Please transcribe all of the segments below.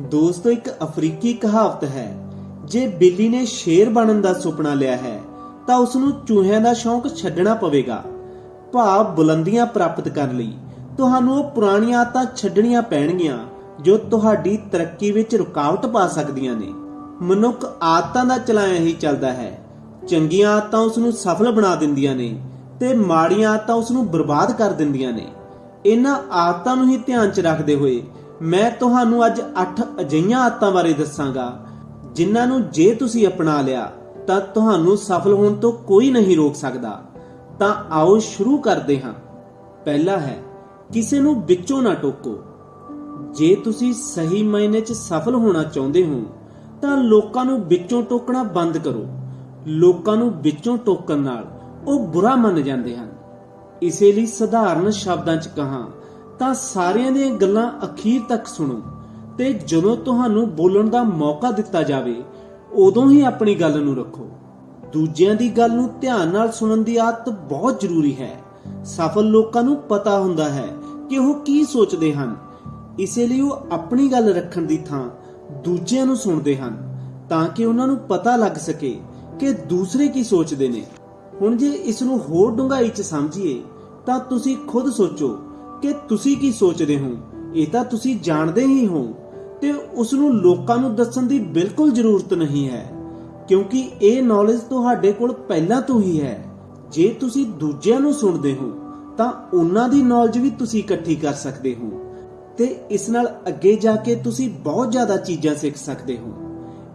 ਦੋਸਤੋ, ਇੱਕ ਅਫਰੀਕੀ ਕਹਾਵਤ ਹੈ, ਜੇ ਬਿੱਲੀ ਨੇ ਸ਼ੇਰ ਬਣਨ ਦਾ ਸੁਪਨਾ ਲਿਆ ਹੈ, ਤਾਂ ਉਸ ਨੂੰ ਚੂਹਿਆਂ ਦਾ ਸ਼ੌਂਕ ਛੱਡਣਾ ਪਵੇਗਾ। ਭਾਵ ਬੁਲੰਦੀਆਂ ਪ੍ਰਾਪਤ ਕਰਨ ਲਈ, ਤੁਹਾਨੂੰ ਉਹ ਪੁਰਾਣੀਆਂ ਆਦਤਾਂ ਛੱਡਣੀਆਂ ਪੈਣਗੀਆਂ, ਜੋ ਤੁਹਾਡੀ ਤਰੱਕੀ ਵਿੱਚ ਰੁਕਾਵਟ ਪਾ ਸਕਦੀਆਂ ਨੇ। ਮਨੁੱਖ ਆਦਤਾਂ ਦਾ ਚਲਾਇਆ ਹੀ ਚੱਲਦਾ ਹੈ। ਚੰਗੀਆਂ ਆਦਤਾਂ ਉਸ ਨੂੰ ਸਫਲ ਬਣਾ ਦਿੰਦੀਆਂ ਨੇ ਤੇ ਮਾੜੀਆਂ ਆਦਤਾਂ ਉਸ ਨੂੰ ਬਰਬਾਦ ਕਰ ਦਿੰਦੀਆਂ ਨੇ। ਇਹਨਾਂ ਆਦਤਾਂ ਨੂੰ ਹੀ ਧਿਆਨ 'ਚ ਰੱਖਦੇ ਹੋਏ ਮੈਂ ਤੁਹਾਨੂੰ ਅੱਜ 8 ਅਜਿਹੀਆਂ ਆਦਤਾਂ ਬਾਰੇ ਦੱਸਾਂਗਾ, ਜਿਨ੍ਹਾਂ ਨੂੰ ਜੇ ਤੁਸੀਂ ਅਪਣਾ ਲਿਆ, ਤਾਂ ਤੁਹਾਨੂੰ ਸਫਲ ਹੋਣ ਤੋਂ ਕੋਈ ਨਹੀਂ ਰੋਕ ਸਕਦਾ। ਤਾਂ ਆਓ ਸ਼ੁਰੂ ਕਰਦੇ ਹਾਂ। ਪਹਿਲਾ ਹੈ, ਕਿਸੇ ਨੂੰ ਵਿੱਚੋਂ ਨਾ ਟੋਕੋ। ਜੇ ਤੁਸੀਂ ਸਹੀ ਮਾਇਨੇ 'ਚ ਸਫਲ ਹੋਣਾ ਚਾਹੁੰਦੇ ਹੋ, ਤਾਂ ਲੋਕਾਂ ਨੂੰ ਵਿੱਚੋਂ ਟੋਕਣਾ ਬੰਦ ਕਰੋ। ਲੋਕਾਂ ਨੂੰ ਵਿੱਚੋਂ ਟੋਕਣ ਨਾਲ ਉਹ ਬੁਰਾ ਮੰਨ ਜਾਂਦੇ ਹਨ। ਇਸੇ ਲਈ ਸਧਾਰਨ ਸ਼ਬਦਾਂ 'ਚ ਕਹਾਂ ਤਾਂ ਸਾਰਿਆਂ ਦੀਆਂ ਗੱਲਾਂ ਅਖੀਰ ਤੱਕ ਸੁਣੋ ਤੇ ਜਦੋਂ ਤੁਹਾਨੂੰ ਬੋਲਣ ਦਾ ਮੌਕਾ ਦਿੱਤਾ ਜਾਵੇ, ਉਦੋਂ ਹੀ ਆਪਣੀ ਗੱਲ ਨੂੰ ਰੱਖੋ। ਦੂਜਿਆਂ ਦੀ ਗੱਲ ਨੂੰ ਧਿਆਨ ਨਾਲ ਸੁਣਨ ਦੀ ਆਦਤ ਬਹੁਤ ਜ਼ਰੂਰੀ ਹੈ। ਸਫਲ ਲੋਕਾਂ ਨੂੰ ਪਤਾ ਹੁੰਦਾ ਹੈ ਕਿ ਉਹ ਕੀ ਸੋਚਦੇ ਹਨ। ਇਸੇ ਲਈ ਉਹ ਆਪਣੀ ਗੱਲ ਰੱਖਣ ਦੀ ਥਾਂ ਦੂਜਿਆਂ ਨੂੰ ਸੁਣਦੇ ਹਨ, ਤਾਂ ਕਿ ਉਹਨਾਂ ਨੂੰ ਪਤਾ ਲੱਗ ਸਕੇ ਕਿ ਦੂਸਰੇ ਕੀ ਸੋਚਦੇ ਨੇ। ਹੁਣ ਜੇ ਇਸ ਨੂੰ ਹੋਰ ਡੂੰਘਾਈ 'ਚ ਸਮਝੀਏ, ਤਾਂ ਤੁਸੀਂ ਖੁਦ ਸੋਚੋ ਕਿ ਤੁਸੀਂ ਕੀ ਸੋਚਦੇ ਹੋ? ਇਹ ਤਾਂ ਤੁਸੀਂ ਜਾਣਦੇ ਹੀ ਹੋ। ਤੇ ਉਸ ਨੂੰ ਲੋਕਾਂ ਨੂੰ ਦੱਸਣ ਦੀ ਬਿਲਕੁਲ ਜ਼ਰੂਰਤ ਨਹੀਂ ਹੈ, ਕਿਉਂਕਿ ਇਹ ਨੌਲੇਜ ਤੁਹਾਡੇ ਕੋਲ ਪਹਿਲਾਂ ਤੋਂ ਹੀ ਹੈ। ਜੇ ਤੁਸੀਂ ਦੂਜਿਆਂ ਨੂੰ ਸੁਣਦੇ ਹੋ, ਤਾਂ ਉਹਨਾਂ ਦੀ ਨੌਲੇਜ ਵੀ ਤੁਸੀਂ ਇਕੱਠੀ ਕਰ ਸਕਦੇ ਹੋ। ਤੇ ਇਸ ਨਾਲ ਅੱਗੇ ਜਾ ਕੇ ਤੁਸੀਂ ਬਹੁਤ ਜ਼ਿਆਦਾ ਚੀਜ਼ਾਂ ਸਿੱਖ ਸਕਦੇ ਹੋ।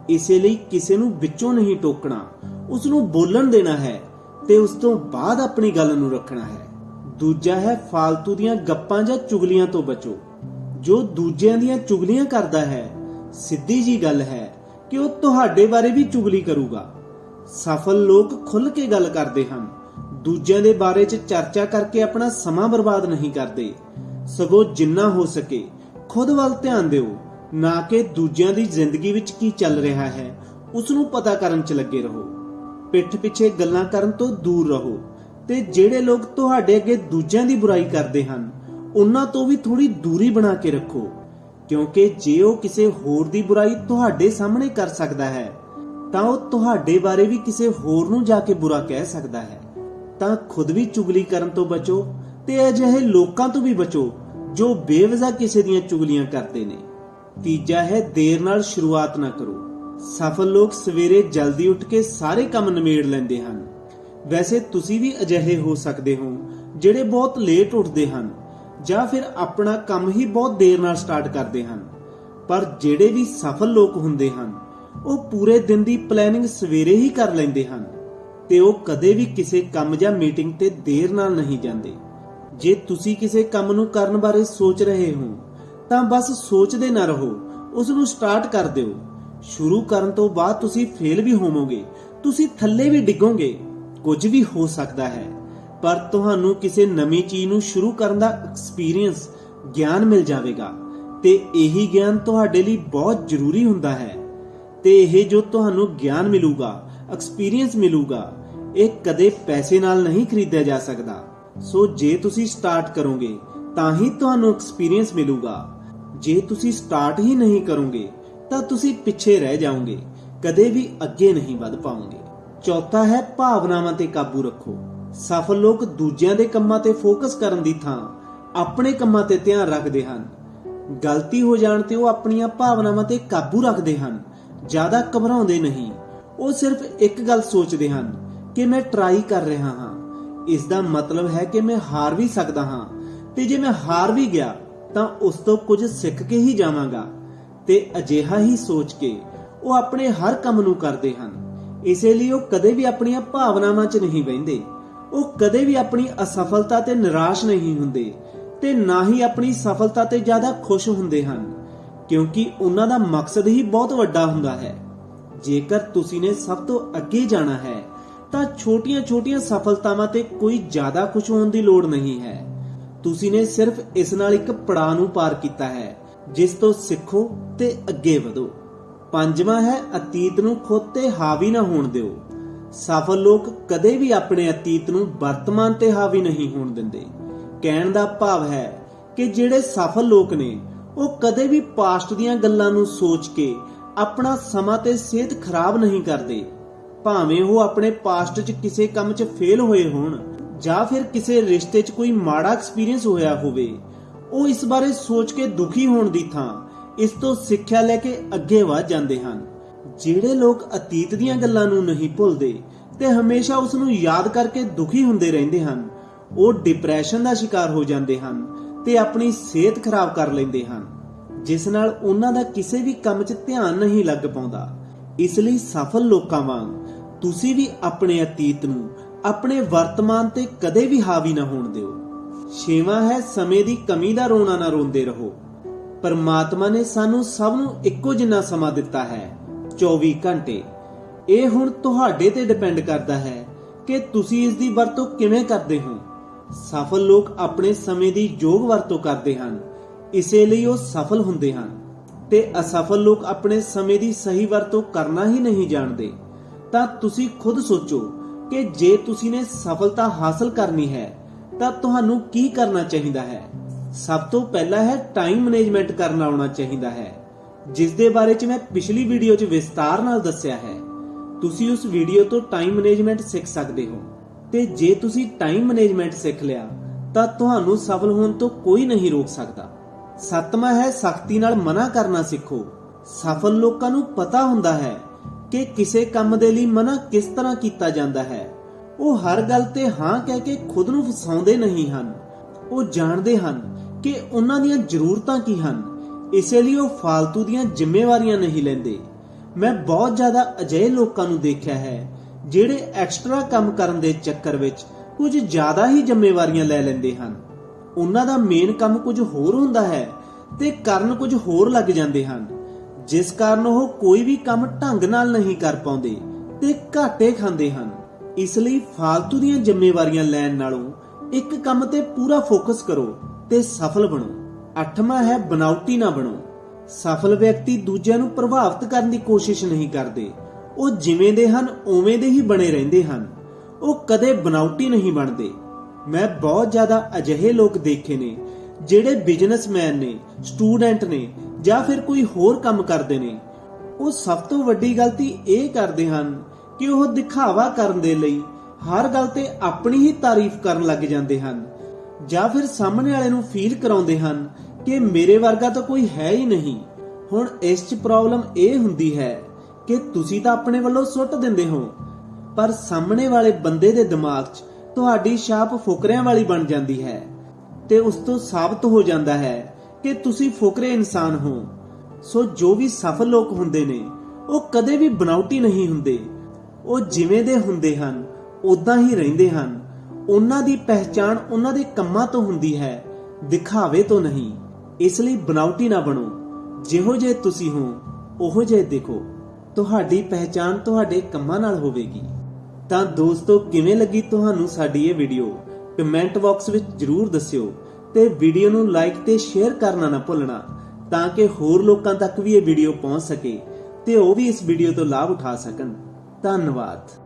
ਇਸੇ ਲਈ ਕਿਸੇ ਨੂੰ ਵਿੱਚੋਂ ਨਹੀਂ ਟੋਕਣਾ ਉਸ ਨੂੰ ਬੋਲਣ ਦੇਣਾ ਹੈ ਤੇ ਉਸ ਤੋਂ ਬਾਅਦ ਆਪਣੀ ਗੱਲ ਨੂੰ ਰੱਖਣਾ ਹੈ। ਦੂਜਾ ਹੈ ਫਾਲਤੂ ਦੀਆਂ ਗੱਪਾਂ ਜਾਂ ਚੁਗਲੀਆਂ ਤੋਂ ਬਚੋ। ਜੋ ਦੂਜਿਆਂ ਦੀਆਂ ਚੁਗਲੀਆਂ ਕਰਦਾ ਹੈ, ਸਿੱਧੀ ਜੀ ਗੱਲ ਹੈ ਕਿ ਉਹ ਤੁਹਾਡੇ ਬਾਰੇ ਵੀ ਚੁਗਲੀ ਕਰੂਗਾ। ਸਫਲ ਲੋਕ ਖੁੱਲ੍ਹ ਕੇ ਗੱਲ ਕਰਦੇ ਹਨ। ਦੂਜਿਆਂ ਦੇ ਬਾਰੇ 'ਚ ਚਰਚਾ ਕਰਕੇ ਆਪਣਾ ਸਮਾਂ ਬਰਬਾਦ ਨਹੀਂ ਕਰਦੇ। ਸਗੋਂ ਜਿੰਨਾ ਹੋ ਸਕੇ ਖੁਦ ਵੱਲ ਧਿਆਨ ਦਿਓ, ਨਾ ਕਿ ਦੂਜਿਆਂ ਦੀ ਜ਼ਿੰਦਗੀ ਵਿੱਚ ਕੀ ਚੱਲ ਰਿਹਾ ਹੈ ਉਸ ਨੂੰ ਪਤਾ ਕਰਨ 'ਚ ਲੱਗੇ ਰਹੋ। ਪਿੱਠ ਪਿੱਛੇ ਗੱਲਾਂ ਕਰਨ ਤੋਂ ਦੂਰ ਰਹੋ। ਤੇ ਜਿਹੜੇ ਲੋਕ ਤੁਹਾਡੇ ਅੱਗੇ ਦੂਜਿਆਂ ਦੀ ਬੁਰਾਈ ਕਰਦੇ ਹਨ, ਉਹਨਾਂ ਤੋਂ ਵੀ ਥੋੜੀ ਦੂਰੀ ਬਣਾ ਕੇ ਰੱਖੋ, ਕਿਉਂਕਿ ਜੇ ਉਹ ਕਿਸੇ ਹੋਰ ਦੀ ਬੁਰਾਈ ਤੁਹਾਡੇ ਸਾਹਮਣੇ ਕਰ ਸਕਦਾ ਹੈ, ਤਾਂ ਉਹ ਤੁਹਾਡੇ ਬਾਰੇ ਵੀ ਕਿਸੇ ਹੋਰ ਨੂੰ ਜਾ ਕੇ ਬੁਰਾ ਕਹਿ ਸਕਦਾ ਹੈ। ਤਾਂ ਖੁਦ ਵੀ ਚੁਗਲੀ ਕਰਨ ਤੋਂ ਬਚੋ ਤੇ ਅਜਿਹੇ ਲੋਕਾਂ ਤੋਂ ਵੀ ਬਚੋ ਜੋ ਬੇਵਜ਼ਾ ਕਿਸੇ ਦੀਆਂ ਚੁਗਲੀਆਂ ਕਰਦੇ ਨੇ। ਤੀਜਾ ਹੈ, ਦੇਰ ਨਾਲ ਸ਼ੁਰੂਆਤ ਨਾ ਕਰੋ। ਸਫਲ ਲੋਕ ਸਵੇਰੇ ਜਲਦੀ ਉੱਠ ਕੇ ਸਾਰੇ ਕੰਮ ਨਿਮੇੜ ਲੈਂਦੇ ਹਨ। ਵੈਸੇ ਤੁਸੀਂ ਵੀ ਅਜਿਹੇ ਹੋ ਸਕਦੇ ਹੋ ਜਿਹੜੇ ਬਹੁਤ ਲੇਟ ਉੱਠਦੇ ਹਨ ਜਾਂ ਫਿਰ ਆਪਣਾ ਕੰਮ ਹੀ ਬਹੁਤ ਦੇਰ ਨਾਲ ਸਟਾਰਟ ਕਰਦੇ ਹਨ। ਪਰ ਜਿਹੜੇ ਵੀ ਸਫਲ ਲੋਕ ਹੁੰਦੇ ਹਨ, ਉਹ ਪੂਰੇ ਦਿਨ ਦੀ ਪਲੈਨਿੰਗ ਸਵੇਰੇ ਹੀ ਕਰ ਲੈਂਦੇ ਹਨ ਤੇ ਉਹ ਕਦੇ ਵੀ ਕਿਸੇ ਕੰਮ ਜਾਂ ਮੀਟਿੰਗ ਤੇ ਦੇਰ ਨਾਲ ਨਹੀਂ ਜਾਂਦੇ। ਜੇ ਤੁਸੀਂ ਕਿਸੇ ਕੰਮ ਨੂੰ ਕਰਨ ਬਾਰੇ ਸੋਚ ਰਹੇ ਹੋ, ਤਾਂ ਬਸ ਸੋਚਦੇ ਨਾ ਰਹੋ ਉਸ ਨੂੰ ਸਟਾਰਟ ਕਰ ਦਿਓ। ਸ਼ੁਰੂ ਕਰਨ ਤੋਂ ਬਾਅਦ ਤੁਸੀਂ ਫੇਲ ਵੀ ਹੋਵੋਗੇ, ਤੁਸੀਂ ਥੱਲੇ ਵੀ ਡਿੱਗੋਗੇ। ਕੁਝ ਵੀ ਹੋ ਸਕਦਾ ਹੈ। ਪਰ ਤੁਹਾਨੂੰ ਕਿਸੇ ਨਵੀਂ ਚੀਜ਼ ਨੂੰ ਸ਼ੁਰੂ ਕਰਨ ਦਾ ਐਕਸਪੀਰੀਅੰਸ ਗਿਆਨ ਮਿਲ ਜਾਵੇਗਾ ਤੇ ਇਹੀ ਗਿਆਨ ਤੁਹਾਡੇ ਲਈ ਬਹੁਤ ਜ਼ਰੂਰੀ ਹੁੰਦਾ ਹੈ। ਤੇ ਇਹ ਜੋ ਤੁਹਾਨੂੰ ਗਿਆਨ ਮਿਲੂਗਾ ਐਕਸਪੀਰੀਅੰਸ ਮਿਲੂਗਾ, ਇਹ ਕਦੇ ਪੈਸੇ ਨਾਲ ਨਹੀਂ ਖਰੀਦਿਆ ਜਾ ਸਕਦਾ। ਸੋ ਜੇ ਤੁਸੀਂ ਸਟਾਰਟ ਕਰੋਗੇ, ਤਾਂ ਹੀ ਤੁਹਾਨੂੰ ਐਕਸਪੀਰੀਅੰਸ ਮਿਲੂਗਾ। ਜੇ ਤੁਸੀਂ ਸਟਾਰਟ ਹੀ ਨਹੀਂ ਕਰੋਗੇ, ਤਾਂ ਤੁਸੀਂ ਪਿੱਛੇ ਰਹਿ ਜਾਓਗੇ, ਕਦੇ ਵੀ ਅੱਗੇ ਨਹੀਂ ਵੱਧ ਪਾਓਗੇ। ਚੌਥਾ ਹੈ ਭਾਵਨਾਵਾਂ ਤੇ ਕਾਬੂ ਰੱਖੋ। ਸਫਲ ਲੋਕ ਦੂਜਿਆਂ ਦੇ ਕੰਮਾਂ ਤੇ ਫੋਕਸ ਕਰਨ ਦੀ ਥਾਂ ਆਪਣੇ ਕੰਮਾਂ ਤੇ ਧਿਆਨ ਰੱਖਦੇ ਹਨ। ਗਲਤੀ ਹੋ ਜਾਣ ਤੇ ਉਹ ਆਪਣੀਆਂ ਭਾਵਨਾਵਾਂ ਤੇ ਕਾਬੂ ਰੱਖਦੇ ਹਨ। ਜ਼ਿਆਦਾ ਘਬਰਾਉਂਦੇ ਨਹੀਂ। ਉਹ ਸਿਰਫ ਇੱਕ ਗੱਲ ਸੋਚਦੇ ਹਨ ਕਿ ਮੈਂ ਟਰਾਈ ਕਰ ਰਿਹਾ ਹਾਂ। ਇਸ ਦਾ ਮਤਲਬ ਹੈ ਕਿ ਮੈਂ ਹਾਰ ਵੀ ਸਕਦਾ ਹਾਂ। ਤੇ ਜੇ ਮੈਂ ਹਾਰ ਵੀ ਗਿਆ, ਤਾਂ ਉਸ ਤੋਂ ਕੁਝ ਸਿੱਖ ਕੇ ਹੀ ਜਾਵਾਂਗਾ। ਤੇ ਅਜਿਹਾ ਹੀ ਸੋਚ ਕੇ ਉਹ ਆਪਣੇ ਹਰ ਕੰਮ ਨੂੰ ਕਰਦੇ ਹਨ। ਇਸੇ ਲਈ ਉਹ ਕਦੇ ਵੀ ਆਪਣੀਆਂ ਭਾਵਨਾਵਾਂ 'ਚ ਨਹੀਂ ਬਹਿੰਦੇ ਉਹ ਕਦੇ ਵੀ ਆਪਣੀ ਅਸਫਲਤਾ ਤੇ ਨਿਰਾਸ਼ ਨਹੀਂ ਹੁੰਦੇ ਤੇ ਨਾ ਹੀ ਆਪਣੀ ਸਫਲਤਾ ਤੇ ਜ਼ਿਆਦਾ ਖੁਸ਼ ਹੁੰਦੇ ਹਨ, ਕਿਉਂਕਿ ਉਹਨਾਂ ਦਾ ਮਕਸਦ ਹੀ ਬਹੁਤ ਵੱਡਾ ਹੁੰਦਾ ਹੈ। ਜੇਕਰ ਤੁਸੀਂ ਨੇ ਸਭ ਤੋਂ ਅੱਗੇ ਜਾਣਾ ਹੈ, ਤਾਂ ਛੋਟੀਆਂ-ਛੋਟੀਆਂ ਸਫਲਤਾਵਾਂ ਤੇ ਕੋਈ ਜ਼ਿਆਦਾ ਖੁਸ਼ ਹੋਣ ਦੀ ਲੋੜ ਨਹੀਂ ਹੈ। ਤੁਸੀਂ ਨੇ ਸਿਰਫ ਇਸ ਨਾਲ ਇੱਕ ਪੜਾਅ ਨੂੰ ਪਾਰ ਕੀਤਾ ਹੈ, ਜਿਸ ਤੋਂ ਸਿੱਖੋ ਤੇ ਅੱਗੇ ਵਧੋ। ਪੰਜਵਾਂ ਹੈ, ਅਤੀਤ ਨੂੰ ਖੁਦ ਤੇ ਹਾਵੀ ਨਾ ਹੋਣ ਦਿਓ। ਸਫਲ ਲੋਕ ਕਦੇ ਵੀ ਆਪਣੇ ਅਤੀਤ ਨੂੰ ਵਰਤਮਾਨ ਤੇ ਹਾਵੀ ਨਹੀਂ ਹੋਣ ਦਿੰਦੇ। ਕਹਿਣ ਦਾ ਭਾਵ ਹੈ ਕਿ ਜਿਹੜੇ ਸਫਲ ਲੋਕ ਨੇ, ਉਹ ਕਦੇ ਵੀ ਪਾਸਟ ਦੀਆਂ ਗੱਲਾਂ ਨੂੰ ਸੋਚ ਕੇ ਆਪਣਾ ਸਮਾਂ ਤੇ ਸਿਹਤ ਖਰਾਬ ਨਹੀਂ ਕਰਦੇ। ਭਾਵੇਂ ਉਹ ਆਪਣੇ ਪਾਸਟ 'ਚ ਕਿਸੇ ਕੰਮ 'ਚ ਫੇਲ ਹੋਏ ਹੋਣ ਜਾਂ ਫਿਰ ਕਿਸੇ ਰਿਸ਼ਤੇ 'ਚ ਕੋਈ ਮਾੜਾ ਐਕਸਪੀਰੀਅੰਸ ਹੋਇਆ ਹੋਵੇ, ਉਹ ਇਸ ਬਾਰੇ ਸੋਚ ਕੇ ਦੁਖੀ ਹੋਣ ਦੀ ਥਾਂ ਇਸ ਤੋਂ ਸਿੱਖਿਆ ਲੈ ਕੇ ਅੱਗੇ ਵਧ ਜਾਂਦੇ ਹਨ। ਜਿਹੜੇ ਲੋਕ ਅਤੀਤ ਦੀਆਂ ਗੱਲਾਂ ਨੂੰ ਨਹੀਂ ਭੁੱਲਦੇ ਤੇ ਹਮੇਸ਼ਾ ਉਸ ਨੂੰ ਯਾਦ ਕਰਕੇ ਦੁਖੀ ਹੁੰਦੇ ਰਹਿੰਦੇ ਹਨ, ਉਹ ਡਿਪਰੈਸ਼ਨ ਦਾ ਸ਼ਿਕਾਰ ਹੋ ਜਾਂਦੇ ਹਨ ਤੇ ਆਪਣੀ ਸਿਹਤ ਖਰਾਬ ਕਰ ਲੈਂਦੇ ਹਨ, ਜਿਸ ਨਾਲ ਉਹਨਾਂ ਦਾ ਕਿਸੇ ਵੀ ਕੰਮ 'ਚ ਧਿਆਨ ਨਹੀਂ ਲੱਗ ਪਾਉਂਦਾ। ਇਸ ਲਈ ਸਫਲ ਲੋਕਾਂ ਵਾਂਗ ਤੁਸੀਂ ਵੀ ਆਪਣੇ ਅਤੀਤ ਨੂੰ ਆਪਣੇ ਵਰਤਮਾਨ ਤੇ ਕਦੇ ਵੀ ਹਾਵੀ ਨਾ ਹੋਣ ਦਿਓ। ਛੇਵਾਂ ਹੈ, ਸਮੇਂ ਦੀ ਕਮੀ ਦਾ ਰੋਣਾ ਨਾ ਰੋਂਦੇ ਰਹੋ। ਪਰਮਾਤਮਾ ਨੇ ਸਾਨੂੰ ਸਭ ਨੂੰ ਇੱਕੋ ਜਿੰਨਾ ਸਮਾਂ ਦਿੱਤਾ ਹੈ 24 ਘੰਟੇ। ਇਹ ਹੁਣ ਤੁਹਾਡੇ ਤੇ ਡਿਪੈਂਡ ਕਰਦਾ ਹੈ ਕਿ ਤੁਸੀਂ ਇਸ ਦੀ ਵਰਤੋਂ ਕਿਵੇਂ ਕਰਦੇ ਹੋ। ਸਫਲ ਲੋਕ ਆਪਣੇ ਸਮੇਂ ਦੀ ਯੋਗ ਵਰਤੋਂ ਕਰਦੇ ਹਨ, ਇਸੇ ਲਈ ਉਹ ਸਫਲ ਹੁੰਦੇ ਹਨ। ਤੇ ਅਸਫਲ ਲੋਕ ਆਪਣੇ ਸਮੇਂ ਦੀ ਸਹੀ ਵਰਤੋਂ ਕਰਨਾ ਹੀ ਨਹੀਂ ਜਾਣਦੇ। ਤਾਂ ਤੁਸੀਂ ਖੁਦ ਸੋਚੋ ਕਿ ਜੇ ਤੁਸੀਂ ਨੇ ਸਫਲਤਾ ਹਾਸਲ ਕਰਨੀ ਹੈ, ਤਾਂ ਤੁਹਾਨੂੰ ਕੀ ਕਰਨਾ ਚਾਹੀਦਾ ਹੈ? ਸਭ ਤੋਂ ਪਹਿਲਾਂ ਹੈ ਟਾਈਮ ਮੈਨੇਜਮੈਂਟ ਕਰਨਾ ਆਉਣਾ ਚਾਹੀਦਾ ਹੈ ਜਿਸ ਦੇ ਬਾਰੇ ਚ ਮੈਂ ਪਿਛਲੀ ਵੀਡੀਓ 'ਚ ਵਿਸਤਾਰ ਨਾਲ ਦੱਸਿਆ ਹੈ। ਤੁਸੀਂ ਉਸ ਵੀਡੀਓ ਤੋਂ ਟਾਈਮ ਮੈਨੇਜਮੈਂਟ ਸਿੱਖ ਸਕਦੇ ਹੋ ਤੇ ਜੇ ਤੁਸੀਂ ਟਾਈਮ ਮੈਨੇਜਮੈਂਟ ਸਿੱਖ ਲਿਆ, ਤਾਂ ਤੁਹਾਨੂੰ ਸਫਲ ਹੋਣ ਤੋਂ ਕੋਈ ਨਹੀਂ ਰੋਕ ਸਕਦਾ। ਸੱਤਵਾਂ ਹੈ ਸਖਤੀ ਨਾਲ ਮਨਾ ਕਰਨਾ ਸਿੱਖੋ। ਸਫਲ ਲੋਕਾਂ ਨੂੰ ਪਤਾ ਹੁੰਦਾ ਹੈ ਕਿ ਕਿਸੇ ਕੰਮ ਦੇ ਲਈ ਮਨਾ ਕਿਸ ਤਰ੍ਹਾਂ ਕੀਤਾ ਜਾਂਦਾ ਹੈ। ਉਹ ਹਰ ਗੱਲ ਤੇ ਹਾਂ ਕਹਿ ਕੇ ਖੁਦ ਨੂੰ ਫਸਾਉਂਦੇ ਨਹੀਂ ਹਨ। ਉਹ ਜਾਣਦੇ ਹਨ ਕਿ ਉਹਨਾਂ ਦੀਆਂ ਜ਼ਰੂਰਤਾਂ ਕੀ ਹਨ? ਇਸੇ ਲਈ ਉਹ ਫਾਲਤੂ ਦੀਆਂ ਜ਼ਿੰਮੇਵਾਰੀਆਂ ਨਹੀਂ ਲੈਂਦੇ। ਮੈਂ ਬਹੁਤ ਜ਼ਿਆਦਾ ਅਜਿਹੇ ਲੋਕਾਂ ਨੂੰ ਦੇਖਿਆ ਹੈ, ਜਿਹੜੇ ਐਕਸਟਰਾ ਕੰਮ ਕਰਨ ਦੇ ਚੱਕਰ ਵਿੱਚ ਕੁਝ ਜ਼ਿਆਦਾ ਹੀ ਜ਼ਿੰਮੇਵਾਰੀਆਂ ਲੈ ਲੈਂਦੇ ਹਨ। ਉਹਨਾਂ ਦਾ ਮੇਨ ਕੰਮ ਕੁਝ ਹੋਰ ਹੁੰਦਾ ਹੈ ਤੇ ਕਰਨ ਕੁਝ ਹੋਰ ਲੱਗ ਜਾਂਦੇ ਹਨ, ਜਿਸ ਕਾਰਨ ਉਹ ਕੋਈ ਵੀ ਕੰਮ ਢੰਗ ਨਾਲ ਨਹੀਂ ਕਰ ਪਾਉਂਦੇ ਤੇ ਘਾਟੇ ਖਾਂਦੇ ਹਨ। ਇਸ ਲਈ ਫਾਲਤੂ ਦੀਆਂ ਜ਼ਿੰਮੇਵਾਰੀਆਂ ਲੈਣ ਨਾਲੋਂ ਇੱਕ ਕੰਮ ਤੇ ਪੂਰਾ ਫੋਕਸ ਕਰੋ। ਤੇ ਸਫਲ ਬਣੋ। ਅੱਠਵਾਂ ਹੈ ਬਨਾਉਟੀ ਨਾ ਬਣੋ। ਸਫਲ ਵਿਅਕਤੀ ਦੂਜਿਆਂ ਨੂੰ ਪ੍ਰਭਾਵਿਤ ਕਰਨ ਦੀ ਕੋਸ਼ਿਸ਼ ਨਹੀਂ ਕਰਦੇ। ਉਹ ਜਿਵੇਂ ਦੇ ਹਨ, ਉਵੇਂ ਦੇ ਹੀ ਬਣੇ ਰਹਿੰਦੇ ਹਨ। ਉਹ ਕਦੇ ਬਨਾਉਟੀ ਨਹੀਂ ਬਣਦੇ। ਮੈਂ ਬਹੁਤ ਜ਼ਿਆਦਾ ਅਜਿਹੇ ਲੋਕ ਦੇਖੇ ਨੇ, ਜਿਹੜੇ ਬਿਜ਼ਨਸਮੈਨ ਨੇ, ਸਟੂਡੈਂਟ ਨੇ, ਜਾਂ ਫਿਰ ਕੋਈ ਹੋਰ ਕੰਮ ਕਰਦੇ ਨੇ। ਉਹ ਸਭ ਤੋਂ ਵੱਡੀ ਗਲਤੀ ਇਹ ਕਰਦੇ ਹਨ ਕਿ ਉਹ ਦਿਖਾਵਾ ਕਰਨ ਦੇ ਲਈ ਹਰ ਗੱਲ ਤੇ ਆਪਣੀ ਹੀ ਤਾਰੀਫ ਕਰਨ ਲੱਗ ਜਾਂਦੇ ਹਨ। ਜਾਂ ਫਿਰ ਸਾਹਮਣੇ ਵਾਲੇ ਨੂੰ ਫੀਲ ਕਰਾਉਂਦੇ ਹਨ ਕਿ ਮੇਰੇ ਵਰਗਾ ਤਾਂ ਕੋਈ ਹੈ ਹੀ ਨਹੀਂ। ਹੁਣ ਇਸ 'ਚ ਪ੍ਰੋਬਲਮ ਇਹ ਹੁੰਦੀ ਹੈ ਕਿ ਤੁਸੀਂ ਤਾਂ ਆਪਣੇ ਵੱਲੋਂ ਸੁੱਟ ਦਿੰਦੇ ਹੋ, ਪਰ ਸਾਹਮਣੇ ਵਾਲੇ ਬੰਦੇ ਦੇ ਦਿਮਾਗ 'ਚ ਤੁਹਾਡੀ ਛਾਪ ਫੁਕਰਿਆਂ ਵਾਲੀ ਬਣ ਜਾਂਦੀ ਹੈ ਤੇ ਉਸ ਤੋਂ ਸਾਬਤ ਹੋ ਜਾਂਦਾ ਹੈ ਕਿ ਤੁਸੀਂ ਫੁਕਰੇ ਇਨਸਾਨ ਹੋ। ਸੋ ਜੋ ਵੀ ਸਫਲ ਲੋਕ ਹੁੰਦੇ ਨੇ, ਉਹ ਕਦੇ ਵੀ ਬਣਾਉਟੀ ਨਹੀਂ ਹੁੰਦੇ। ਉਹ ਜਿਵੇਂ ਦੇ ਹੁੰਦੇ ਹਨ ਉਦਾਂ ਹੀ ਰਹਿੰਦੇ ਹਨ। ਉਹਨਾਂ ਦੀ ਪਹਿਚਾਣ ਉਹਨਾਂ ਦੇ ਕੰਮਾਂ ਤੋਂ ਹੁੰਦੀ ਹੈ, ਦਿਖਾਵੇ ਤੋਂ ਨਹੀਂ। ਇਸ ਲਈ ਬਨਾਉਟੀ ਨਾ ਬਣੋ। ਜਿਹੋ ਜੇ ਤੁਸੀਂ ਹੋ, ਉਹੋ ਜੇ ਦਿਖੋ। ਤੁਹਾਡੀ ਪਹਿਚਾਣ ਤੁਹਾਡੇ ਕੰਮਾਂ ਨਾਲ ਹੋਵੇਗੀ। ਤਾਂ ਦੋਸਤੋ, ਕਿਵੇਂ ਲੱਗੀ ਤੁਹਾਨੂੰ ਸਾਡੀ ਇਹ ਵੀਡੀਓ? ਕਮੈਂਟ ਬਾਕਸ ਵਿੱਚ ਜਰੂਰ ਦੱਸਿਓ ਤੇ ਵੀਡੀਓ ਨੂੰ ਲਾਈਕ ਤੇ ਸ਼ੇਅਰ ਕਰਨਾ ਨਾ ਭੁੱਲਣਾ, ਤਾਂ ਕਿ ਹੋਰ ਲੋਕਾਂ ਤੱਕ ਵੀ ਇਹ ਵੀਡੀਓ ਪਹੁੰਚ ਸਕੇ ਤੇ ਉਹ ਵੀ ਇਸ ਵੀਡੀਓ ਤੋਂ ਲਾਭ ਉਠਾ ਸਕਣ। ਧੰਨਵਾਦ।